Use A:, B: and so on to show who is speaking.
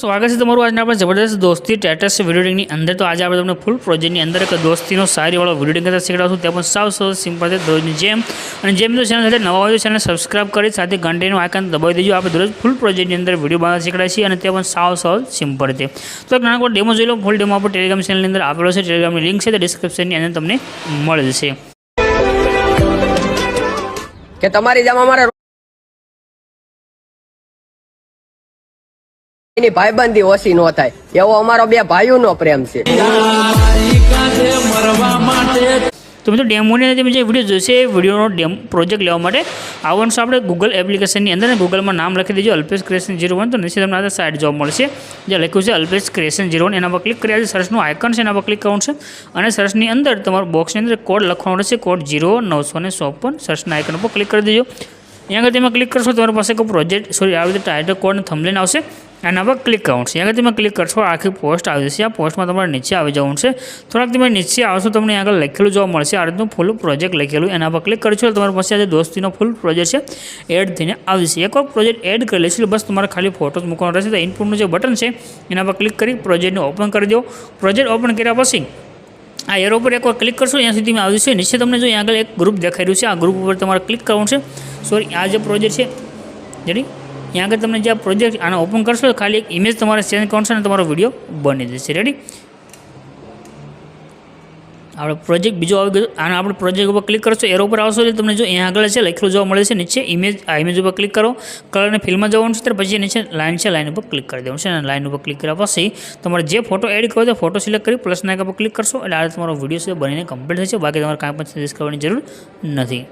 A: સ્વાગત છે તમારું આજના આપણે જબરદસ્ત દોસ્તી ટેટસ વિડીયોની અંદર. તો આજે આપણે તમને ફૂલ પ્રોજેક્ટની અંદર એક દોસ્તીનો સારીવાળો વીડિયો કરતા શીખડાવશું. તે પણ સાવ સાવ સિમ્પલ છે દરરોજની જેમ. અને જેમ તો ચેનલ સાથે નવા હોય છે ચેનલ સબસ્ક્રાઇબ કરી, સાથે ઘંટીનું આઇકન દબાવી દેજો. આપણે દરરોજ ફૂલ પ્રોજેક્ટની અંદર વીડિયો બનાવતા શીખડાય છીએ અને તે પણ સાવ સાવ સિમ્પલ છે. તો એક નાનકડો ડેમો જોઈ લો. ફૂલ ડેમો આપણે ટેલિગ્રામ ચેનલની અંદર આપેલો છે. ટેલિગ્રામની લિંક છે. તે ડિસ્ક્રિપ્શનની અંદર તમને મળશે.
B: કે તમારી જેમ અમારે એની ભાઈબંધી ઓછી ન થાય. એવો અમારો બે ભાઈઓનો પ્રેમ છે.
A: તો મિત્રો ડેમોની અંદર જે વીડિયો જોશે, એ વિડીયોનો ડેમ પ્રોજેક્ટ લેવા માટે આવવાનું આપણે ગૂગલ એપ્લિકેશનની અંદર ગૂગલમાં નામ લખી દેજો અલ્પેશ ક્રિએશન જીરો વન તો નીચે તમને આ સાઇડ જોવા મળશે. જે લખ્યું છે અલ્પેશ ક્રિએશન જીરો વન એના પર ક્લિક કર્યા છે સર્ચનું આઇકન છે, એના પર ક્લિક કરવાનું છે. અને સર્ચની અંદર તમારું બોક્સની અંદર કોડ લખવાનો રહેશે કોડ જીરો નવસો ને ચોપન. સર્ચના આઇકન ઉપર ક્લિક કરી દેજો. અહીંયા આગળ તમે ક્લિક કરશો, તમારી પાસે કોઈ પ્રોજેક્ટ સોરી આવી રીતે ટાઇટલ કોડ થમલેન આવશે. એના પર ક્લિક કરવાનું છે. આગળ તમે ક્લિક કરશો, આખી પોસ્ટ આવી જશે. આ પોસ્ટમાં તમારે નીચે આવી જવાનું છે. થોડાક તમે નીચે આવશો, તમને આગળ લખેલું જોવા મળશે. આ રીતનું ફૂલ પ્રોજેક્ટ લખેલું. એના પર ક્લિક કરશો, તમારી પાસે આજે દોસ્તીનો ફૂલ પ્રોજેક્ટ છે. એડ થઈને આવશે એકવાર પ્રોજેક્ટ એડ કરી લેશે બસ તમારે ખાલી ફોટોસ મૂકવાનો રહેશે. તો ઇનપુટનું જે બટન છે, એના પર ક્લિક કરી પ્રોજેક્ટને ઓપન કરી દો. પ્રોજેક્ટ ઓપન કર્યા પછી, આ એરો પર એકવાર ક્લિક કરશો, ત્યાં સુધી મેં આવ્યું છે નીચે તમને જો આગળ એક ગ્રુપ દેખાઈ રહ્યું છે. આ ગ્રુપ ઉપર તમારે ક્લિક કરવાનું છે. સોરી આ જે પ્રોજેક્ટ છે જેની અહીંયા આગળ તમને જે પ્રોજેક્ટ આને ઓપન કરશો ખાલી એક ઇમેજ તમારે સેન્ડ કરશો અને તમારો વીડિયો બની જશે. રેડી આપણે પ્રોજેક્ટ બીજો આવી ગયો. આને આપણે પ્રોજેક્ટ ઉપર ક્લિક કરશો એરો ઉપર આવશો એટલે તમને જો અહીંયા આગળ છે, લખેલું જોવા મળે છે, નીચે ઇમેજ આ ઇમેજ ઉપર ક્લિક કરો. કલરને ફિલ્મમાં જવાનું છે, ત્યારે પછી નીચે લાઇન છે લાઇન ઉપર ક્લિક કરી દેવાનું છે. અને લાઇન ઉપર ક્લિક કર્યા પછી તમારે જે ફોટો એડ કરો તો ફોટો સિલેક્ટ કરી પ્લસના એક ઉપર ક્લિક કરશો એટલે આ તમારો વીડિયો છે, બનીને કમ્પ્લીટ થશે. બાકી તમારે કાંઈ પણ સજેસ્ટ કરવાની જરૂર નથી.